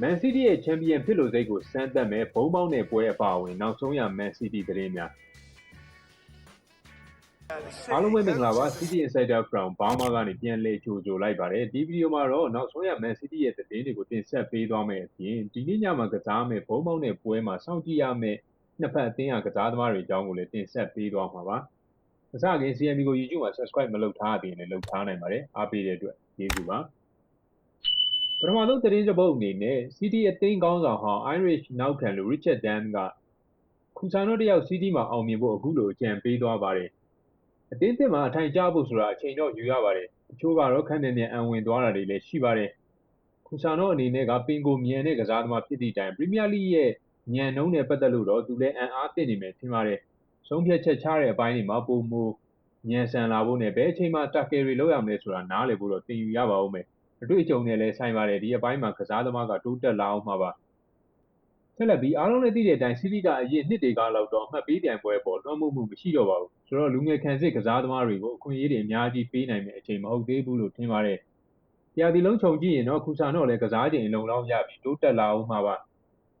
မန်စီးတီးရဲ့ချန်ပီယံဖြစ်လို့စိတ်ကိုစမ်းသပ်မဲ့ဘုံပေါင်းတဲ့ပွဲအပါအဝင်နောက်ဆုံးရမန်စီးတီးသတင်းများအားလုံးပဲမင်္ဂလာပါ City Insider from Burma ကနေပြန်လည်ကြိုဆိုလိုက်ပါတယ်ဒီဗီဒီယိုမှာတော့နောက်ဆုံးရ Man City ရဲ့သတင်းတွေကိုတင်ဆက်ပေးသွားမယ်အပြင်ဒီနေ့ညမှာကစားမယ်ဘုံပေါင်းတဲ့ပွဲမှာစောင့်ကြည့်ရမယ့်နှစ်ဖက်အသင်းကကစားသမားတွေအကြောင်းကိုလည်းတင်ဆက်ပေးသွားမှာပါအစက CMB ကို YouTube မှာ subscribe မလုပ်ထားသေးရင်လည်းလုပ်ထားနိုင်ပါတယ်အားပေးတဲ့အတွက်ကျေးဇူးပါ ပထမဆုံးသတင်းတစ်ပုဒ်အနေနဲ့ City အသင်းကောင်းဆောင်ဟောင်း Irish နောက်ခံလူ Richard Dam ကခုဆာနိုတယောက် City မှာအောင်မြင်ဖို့အခုလိုအကြံပေးသွားပါတယ်အတင်းသစ်မှာအထိုင်ကျဖို့ဆိုတာအချိန်တော့ယူရပါတယ်။တချို့ကတော့ခက်မြန်မြန်အံဝင်သွားတာတွေလည်းရှိပါတယ်။ခုဆာနောအနေနဲ့ကပင်ကိုမြန်တဲ့ကစားသမားဖြစ်သည့်တိုင်ပရီးမီးယားလိရဲ့ညံနှုံးနဲ့ပတ်သက်လို့တော့သူလည်းအံအားသင့်နေမယ်ထင်ပါတယ်။ဆုံးဖြတ်ချက်ချတဲ့အပိုင်းတွေမှာပုံမူညံဆန်လာဖို့နဲ့ဘယ်အချိန်မှတက်ကယ်တွေလောက်ရမလဲဆိုတာနားလည်ဖို့တော့သင်ယူရပါဦးမယ်။ အတွေ့အကြုံနဲ့လည်းဆိုင်ပါတယ်ဒီအပိုင်းမှာကစားသမားကတိုးတက်လာအောင်မှာပါဆက်လက်ပြီးအားလုံးလည်းသိတဲ့အတိုင်းစီးတီးကအရင်နှစ်တွေကလောက်တော့အမှတ်ပေးပြိုင်ပွဲပေါ်လွှမ်းမိုးမှုမရှိတော့ပါဘူးဆိုတော့လူငယ်ခံစစ်ကစားသမားတွေကိုအခွင့်အရေးတွေအများကြီးပေးနိုင်မယ့်အချိန်မဟုတ်သေးဘူးလို့ထင်ပါတယ်။တရားဒီလုံးခြုံကြည့်ရင်တော့ခုဆာတော့လည်းကစားချိန်လုံလောက်ရပြီးတိုးတက်လာအောင်မှာပါ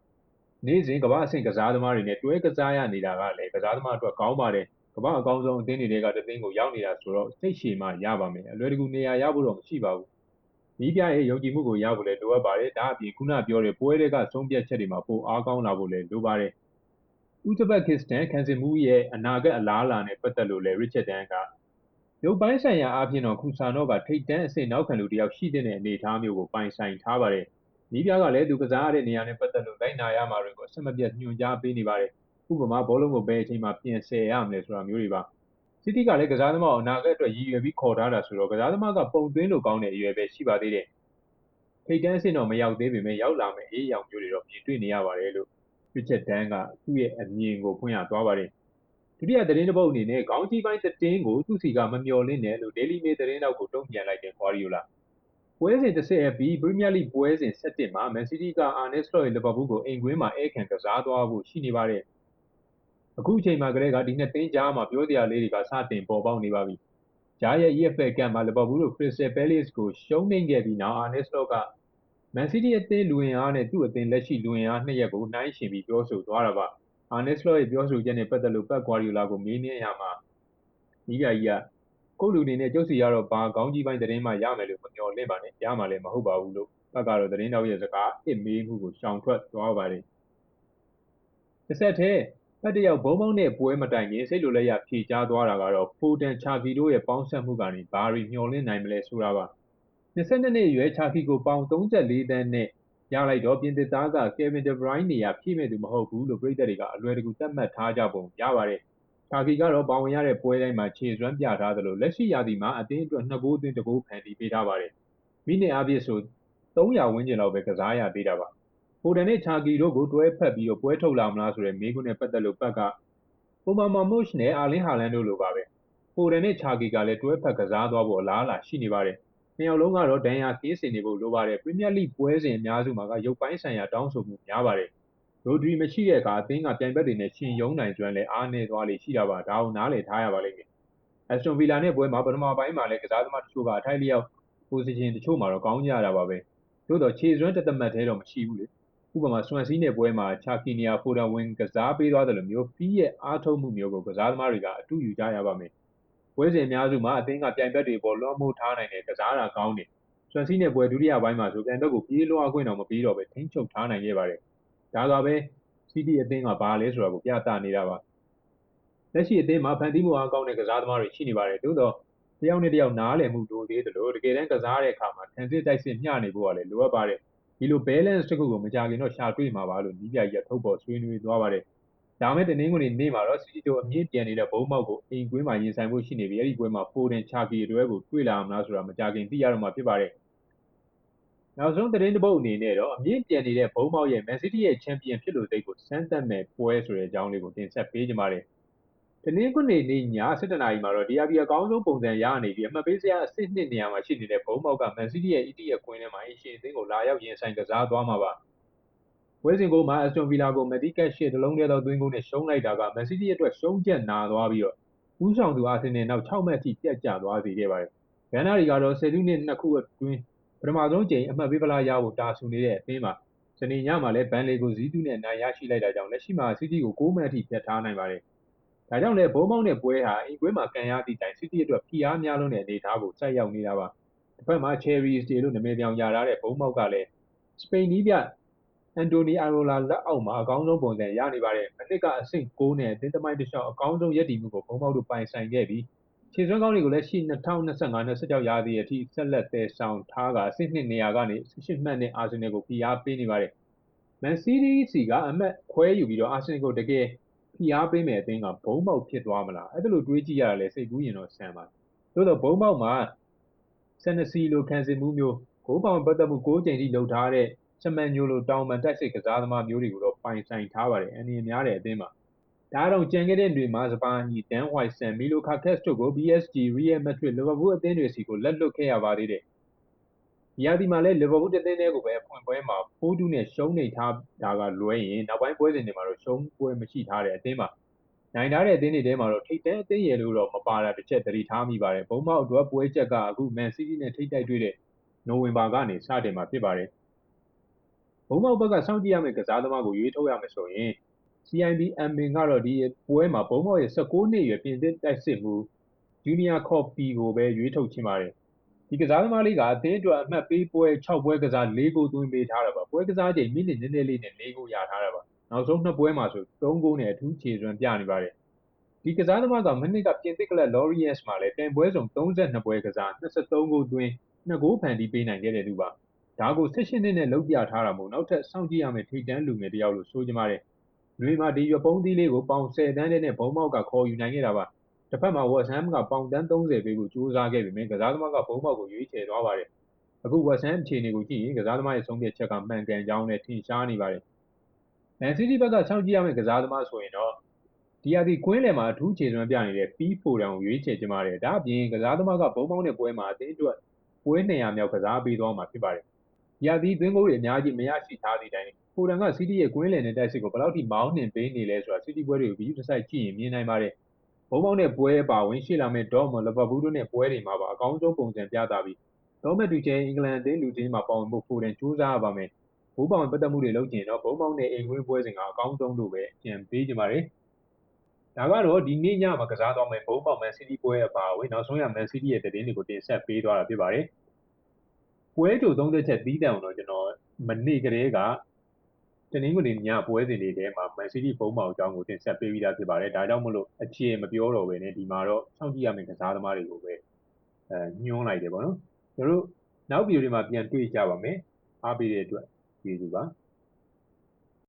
။နေ့စဉ်ကမ္ဘာအဆင့်ကစားသမားတွေနဲ့တွဲကစားရနေတာကလည်းကစားသမားအတွက်ကောင်းပါတယ်။ကမ္ဘာအကောင်းဆုံးအသင်းတွေကတသင်းကိုရောက်နေတာဆိုတော့စိတ်ရှည်မှရပါမယ်။အလွယ်တကူနေရာရဖို့တော့မရှိပါဘူး နီးပြရဲ့ယုံကြည်မှုကိုရဖို့လည်းလိုအပ်ပါတယ်။ဒါအပြင်ခုနပြောတဲ့ပွဲတွေကဆုံးဖြတ်ချက်တွေမှာပိုအားကောင်းလာဖို့လည်းလိုပါတယ်။ဥဇဘက်ကစ္စတန်ခံစစ်မှုရဲ့အနာဂတ်အလားအလာနဲ့ပတ်သက်လို့လည်း Richard Dan ကရုပ်ပိုင်းဆိုင်ရာအပြင်တော့ခုဆာနော့ကထိတ်တန်းအဆင့်နောက်ခံလူတစ်ယောက်ရှိတဲ့အနေအထားမျိုးကိုပိုင်ဆိုင်ထားပါတယ်။နီးပြကလည်းသူကစားရတဲ့နေရာနဲ့ပတ်သက်လို့လိုက်နာရမှာတွေကိုအဆက်မပြတ်ညွှန်ကြားပေးနေပါတယ်။ဥပမာဘောလုံးကိုဘယ်အချိန်မှပြင်ဆယ်ရမလဲဆိုတာမျိုးတွေပါ။ စီးတီးကလည်းကစားသမားကိုအနာဂတ်အတွက်ရည်ရွယ်ပြီးခေါ်ထားတာဆိုတော့ကစားသမားကပုံသွင်းလို့ကောင်းတဲ့အရွယ်ပဲရှိပါသေးတယ်။ထိတ်တန်းအဆင့်တော့မရောက်သေးပေမဲ့ရောက်လာမယ့်အေးရောင်မျိုးတွေတော့မြင်တွေ့နေရပါတယ်လို့ Richard Dan ကသူ့ရဲ့အမြင်ကိုဖွင့်ရသွားပါတယ်။ဒုတိယသတင်းတစ်ပုဒ်အနေနဲ့ခေါင်းကြီးပိုင်းသတင်းကိုသူ့စီကမမျှော်လင့်နဲ့လို့ Daily Mail သတင်းတောက်ကိုတုံ့ပြန်လိုက်တဲ့ Guardiola ပွဲစဉ်တစ်ဆက်အပြီး Premier League ပွဲစဉ်7မှာ Man City က Arne Slot ရဲ့ Liverpool ကိုအိမ်ကွင်းမှာဧည့်ခံကစားသွားဖို့ရှိနေပါတယ်။ အခုအချိန်မှာကလေးကဒီနှစ်သင်းကြားမှာပြောစရာလေးတွေကစတင်ပေါ်ပေါက်နေပါပြီ။ဂျားရဲ့ EFL ကပ်မှာလီဗာပူးတို့ Crystal Palace ကိုရှုံးနိမ့်ခဲ့ပြီးနောက် Arne Slot က Man City အသင်းလူဝင်အားနဲ့သူ့အသင်းလက်ရှိလူဝင်အားနှစ်ရက်ကိုနှိုင်းယှဉ်ပြီးပြောဆိုသွားတာပါ။ Arne Slot ရဲ့ပြောဆိုချက်နဲ့ပတ်သက်လို့ Pep Guardiola ကိုမေးမြန်းရမှာဒီကကြီးကကိုလူအနေနဲ့ကျုပ်စီရတော့ဘာကောင်းကြီးပိုင်းသတင်းမှရမယ်လို့မမျှော်လင့်ပါနဲ့ရမှာလည်းမဟုတ်ပါဘူးလို့ဘက်ကတော့သတင်းတောက်ရဲ့စကားအစ်မေးမှုကိုရှောင်ထွက်သွားပါတယ်။တစ်ဆက်တည်း ဖက်တယောက်ဘုံဘုံနဲ့ပွဲမတိုင်ခင်စိတ်လိုလက်ရဖြေချသွားတာကတော့ဖိုတန်ချာကီတို့ရဲ့ပေါင်းဆက်မှုကနေဘာတွေမျှော်လင့်နိုင်မလဲဆိုတာပါ22နှစ်အရွယ်ချာကီကိုပေါင်34တန်းနဲ့ရလိုက်တော့ပြင်သစ်သားက Kevin De Bruyne နေရာဖြည့်မဲ့သူမဟုတ်ဘူးလို့ပြည်သက်တွေကအလွယ်တကူသတ်မှတ်ထားကြပုံရပါတယ်ချာကီကတော့ပေါင်ဝင်ရတဲ့ပွဲတိုင်းမှာခြေစွမ်းပြထားသလိုလက်ရှိရာသီမှာအသင်းအတွက်နှစ်ဂိုးသွင်းတဂိုးဖန်တီးပေးထားပါတယ်မိနစ်အားဖြင့်ဆို300ဝန်းကျင်လောက်ပဲကစားရသေးတာပါ ဖိုဒန်နဲ့ချာကီတို့ကိုတွဲဖက်ပြီးတော့ပွဲထုတ်လာမလားဆိုတဲ့မေးခွန်းနဲ့ပတ်သက်လို့ပတ်ကပိုမာမာမုရှ်နဲ့အာလင်းဟာလန်တို့လိုပါပဲဖိုဒန်နဲ့ချာကီကလည်းတွဲဖက်ကစားသွားဖို့အလားအလာရှိနေပါတယ်နှစ်ယောက်လုံးကတော့ဒန်ယာကင်းစင်နေဖို့လိုပါတယ်ပရီးမီးယားလိပွဲစဉ်အများစုမှာကရုပ်ပိုင်းဆိုင်ရာတောင်းဆိုမှုများပါတယ်ရိုဒရီမရှိတဲ့အခါအသင်းကပြိုင်ဘက်တွေနဲ့ရှင်ယုံနိုင်ကျွမ်းလဲအားနေသွားလေရှိတာပါဒါအောင်နားလည်ထားရပါလိမ့်မယ်အက်စတွန်ဗီလာနဲ့ပွဲမှာပထမပိုင်းမှာလည်းကစားသမားတချို့ကအထိုက်လျောက် position တချို့မှာတော့ကောင်းကြတာပါပဲသို့တော့ခြေစွမ်းတသက်မှတ်သေးတော့မရှိဘူးလေ ဥပမာဆွမ်စီးနယ်ပွဲမှာချာကီနီယာဖိုဒန်ဝင်ကစားပေးသွားတယ်လို့မျိုးဖီးရဲ့အားထုတ်မှုမျိုးကိုကစားသမားတွေကအတူယူကြရပါမယ်။ပွဲစဉ်အများစုမှာအသင်းကပြိုင်ဘက်တွေပေါ်လွှမ်းမိုးထားနိုင်တဲ့ကစားတာကောင်းတယ်။ဆွမ်စီးနယ်ပွဲဒုတိယပိုင်းမှာဆိုပြိုင်ဘက်ကိုပြေးလွှားခွင့်တော့မပေးတော့ပဲထိန်းချုပ်ထားနိုင်ခဲ့ပါတယ်။ဒါကပဲစီးတီအသင်းကဘာလဲဆိုတာကိုပြသနေတာပါ။လက်ရှိအသင်းမှာဖန်တီးမှုအားကောင်းတဲ့ကစားသမားတွေရှိနေပါတယ်။သို့တော့တယောက်နဲ့တယောက်နားလည်မှုလိုသေးတယ်လို့တကယ်တမ်းကစားတဲ့အခါမှာခံစစ်တိုက်စစ်မျှနေဖို့ကလည်းလိုအပ်ပါတယ်။ ဒီလို balance တစ်ခုကိုမကြခင်တော့ရှာတွေ့မှာပါလို့နီးပြကြီးကထုတ်ပေါ်ဆွေးနွေးသွားပါတယ်။ဒါမဲ့တနင်္ဂနွေနေ့မှာတော့စီတိုအမြင့်ပြန်နေတဲ့ဘုံမောက်ကိုအိမ်ကွင်းမှာရင်ဆိုင်ဖို့ရှိနေပြီးအဲ့ဒီပွဲမှာဖိုဒင်ချာကီအတွဲကိုတွေ့လာမလားဆိုတာမကြခင်သိရတော့မှာဖြစ်ပါတယ်။နောက်ဆုံးသတင်းတစ်ပုဒ်အနေနဲ့တော့အမြင့်ပြန်နေတဲ့ဘုံမောက်ရဲ့ Man City ရဲ့ချန်ပီယံဖြစ်လို့စိတ်ကိုစမ်းသပ်မဲ့ပွဲဆိုတဲ့အကြောင်းလေးကိုတင်ဆက်ပေးကြပါမယ် တနင်္ဂနွေနေ့ည7:00နာရီမှာတော့ DRB အကောင်းဆုံးပုံစံရနေပြီးအမှတ်ပေးစရာအဆင့်နှစ်နေရာမှာရှိနေတဲ့ဘုံမောက်က Man City ရဲ့ ET ရဲ့ကွင်းထဲမှာအရှင်အသင်းကိုလာရောက်ရင်ဆိုင်ကစားသွားမှာပါ။ဝဲစင်ကိုမှာ Aston Villa ကို Medicat ရှေ့တလုံးတည်းသောသွင်းဂိုးနဲ့ရှုံးလိုက်တာက Man City အတွက်ရှုံးချက်နာသွားပြီးတော့ဦးဆောင်သူအာဆင်နယ်နောက်6မှတ်အထိပြတ်ကျသွားစေခဲ့ပါတယ်။ဂန်နာတွေကတော့ဆယ်စုနှစ်နှစ်ခုအတွင်းပထမဆုံးကြိမ်အမှတ်ပေးဖလားရဖို့တာဆူနေတဲ့အသင်းမှာစနေညမှာလည်းဘန်လီကိုဇီးတူးနဲ့နိုင်ရရှိလိုက်တာကြောင့်လက်ရှိမှာစီးတီးကို6မှတ်အထိဖြတ်ထားနိုင်ပါတယ်။ ဒါကြောင့်လည်းဘုံမောက်နဲ့ပွဲဟာအင်ကွင်းမှာကန်ရသည့်တိုင်စီးတီးအတွက်ဖိအားများလုံးတဲ့အနေအထားကိုစိုက်ရောက်နေတာပါ။တစ်ဖက်မှာ Cherries တွေလို့နာမည်ပြောင်ရထားတဲ့ဘုံမောက်ကလည်းစပိန်နီးပြအန်တိုနီအာရိုလာလက်အောက်မှာအကောင်းဆုံးပုံစံရနေပါတယ်။မနစ်ကအဆင့်6နဲ့အသင်းသမိုင်းတစ်လျှောက်အကောင်းဆုံးရည်တည်မှုကိုဘုံမောက်တို့ပိုင်ဆိုင်ခဲ့ပြီးခြေစွမ်းကောင်းတွေကိုလည်းရှိ2025-26ရာသီအထိဆက်လက်သယ်ဆောင်ထားကအဆင့်2နေရာကနေ18မှတ်နဲ့အာဆင်နယ်ကိုဖိအားပေးနေပါတယ်။မန်စီးတီးစီကအမတ်ခွဲယူပြီးတော့အာဆင်နယ်ကိုတကယ် ဖိအားပေးမဲ့အသင်းကဘုံပေါက်ဖြစ်သွားမလားအဲ့ဒါလိုတွေးကြည့်ရတာလေစိတ်ကူးရင်တော့ဆန်ပါသို့တော့ဘုံပေါက်မှာဆန်နစီလိုခံစစ်မှုမျိုးဂိုးပောင်ပတ်သက်မှု6ချိန်ထိလှုပ်ထားတဲ့ချမန်ညိုလိုတောင်ပန်တက်စစ်ကစားသမားမျိုးတွေကိုတော့ပိုင်ဆိုင်ထားပါတယ်အန်ဒီများတဲ့အသင်းမှာဒါတော့ကြံခဲ့တဲ့တွေမှာစပါးညီဒန်ဝိုက်ဆန်မီလိုခါကက်စ်တို့ကို PSG Real Madrid Liverpool အသင်းတွေစီကိုလက်လွတ်ခဲ့ရပါသေးတယ် ဒီရာသီမှာလည်း Liverpool တသင်းတည်းကိုပဲအဖွင့်ပွဲမှာ4-2နဲ့ရှုံးနေထားတာကလွဲရင်နောက်ပိုင်းပွဲစဉ်တွေမှာတော့ရှုံးပွဲမရှိထားတဲ့အသင်းပါနိုင်ထားတဲ့အသင်းတွေထဲမှာတော့ထိပ်တန်းအသင်းရယ်လို့တော့မပါတာတစ်ချက်သတိထားမိပါတယ်။ဘုံမောက်အတွက်ပွဲချက်ကအခု Man City နဲ့ထိပ်တိုက်တွေ့တဲ့နိုဝင်ဘာကနေစတင်မှာဖြစ်ပါတယ်။ဘုံမောက်ဘက်ကစောင့်ကြည့်ရမယ့်ကစားသမားကိုရွေးထုတ်ရမယ်ဆိုရင် CIB Amin ကတော့ဒီပွဲမှာဘုံမောက်ရဲ့16နှစ်ရွယ်ပြင်သစ်တိုက်စစ်မှု Junior Copy ကိုပဲရွေးထုတ်ခြင်းပါတယ်။ ဒီကစားသမားလေးကအသင်းအတွက်အမှတ်ပေးပွဲ6ပွဲကစား4ဂိုးသွင်းပေးထားတာပါ။ပွဲကစားချိန်မိနစ်နည်းနည်းလေးနဲ့4ဂိုးရထားတာပါ။နောက်ဆုံးနှစ်ပွဲမှာဆို3ဂိုးနဲ့အထူးခြေစွမ်းပြနေပါတယ်။ဒီကစားသမားကမနစ်ကပြင်သစ်ကလပ် Lorient မှာလည်းပြိုင်ပွဲစုံ32ပွဲကစား23ဂိုးသွင်း2ဂိုးဖန်တီးပေးနိုင်ခဲ့တဲ့သူပါ။ဒါကို18နှစ်နဲ့လုံးပြထားတာမို့နောက်ထပ်စောင့်ကြည့်ရမယ့်ထိပ်တန်းလူငယ်တယောက်လို့ဆိုကြပါမယ်။လွေမှာဒီရပုံးသီးလေးကိုပေါင်10တန်းနဲ့ဘုံမောက်ကခေါ်ယူနိုင်ခဲ့တာပါ။ တစ်ဖက်မှာ West Ham ကပေါင်တန်း30ပေးကိုစူးစမ်းခဲ့ပေမဲ့ကစားသမားကဘုံမောက်ကိုရွေးချယ်သွားပါတယ်။အခု West Ham အခြေအနေကိုကြည့်ရင်ကစားသမားရဲ့ဆုံးဖြတ်ချက်ကမှန်ကန်ကြောင်းနဲ့ထင်ရှားနေပါတယ်။ Man City ဘက်ကစောင့်ကြည့်ရမယ့်ကစားသမားဆိုရင်တော့ဒီယာဒီကွင်းလယ်မှာအထူးခြေစွမ်းပြနေတဲ့ P4 တောင်ရွေးချယ်ကြပါတယ်။ဒါအပြင်ကစားသမားကဘုံပေါင်းတဲ့ပွဲမှာအသင်းအတွက်ပွဲ200မြောက်ကစားပေးသွားမှာဖြစ်ပါတယ်။ဒီယာဒီသွင်းဂိုးတွေအများကြီးမရရှိထားသည့်တိုင်ဖိုဒန်ကစီးတီးရဲ့ကွင်းလယ်နဲ့တိုက်စစ်ကိုဘယ်လောက်ထိမောင်းနှင်ပေးနေလဲဆိုတာစီးတီးပွဲတွေကိုဗီဒီယိုတစ်စိုက်ကြည့်ရင်မြင်နိုင်ပါတယ်။ ဘုံပေါင်းတဲ့ပွဲအပါဝင်ရှေ့လာမဲ့ဒေါ့မွန်လီဗာပူးတို့နဲ့ပွဲတွေမှာပါအကောင်းဆုံးပုံစံပြသပြီးဒေါမက်တူချဲအင်္ဂလန်အသင်းလူချင်းမှာပါဝင်ဖို့ဖိုဒန်စူးစမ်းရပါမယ်။ဘူပောင်ပတ်သက်မှုတွေလုပ်ကျင်တော့ဘုံပေါင်းတဲ့အိမ်ကွင်းပွဲစဉ်ကအကောင်းဆုံးလို့ပဲကြံပေးကြပါရယ်။ဒါကတော့ဒီနေ့ညမှာကစားသွားမယ်ဘုံပေါင်မန်စီးတီးပွဲအပါအဝင်နောက်ဆုံးရမန်စီးတီးရဲ့တည်င်းတွေကိုတင်ဆက်ပေးသွားတာဖြစ်ပါတယ်။ပွဲကြိုသုံးသက်ချက်တီးတံတော့ကျွန်တော်မနေ့ကလေးက တနင်္ဂနွေညပွဲစဉ်တွေထဲမှာမန်စီးတီးဘုံပေါင်အကြောင်းကိုတင်ဆက်ပေးပြီးသားဖြစ်ပါတယ်။ဒါကြောင့်မလို့အခြေမပြောတော့ဘဲနဲ့ဒီမှာတော့စောင့်ကြည့်ရမယ့်ကစားသမားတွေကိုပဲအဲညွှန်းလိုက်တယ်ပေါ့နော်။ကျွန်တော်တို့နောက်ဗီဒီယိုတွေမှာပြန်တွေ့ကြပါမယ်။အားပေးတဲ့အတွက်ကျေးဇူးပါ။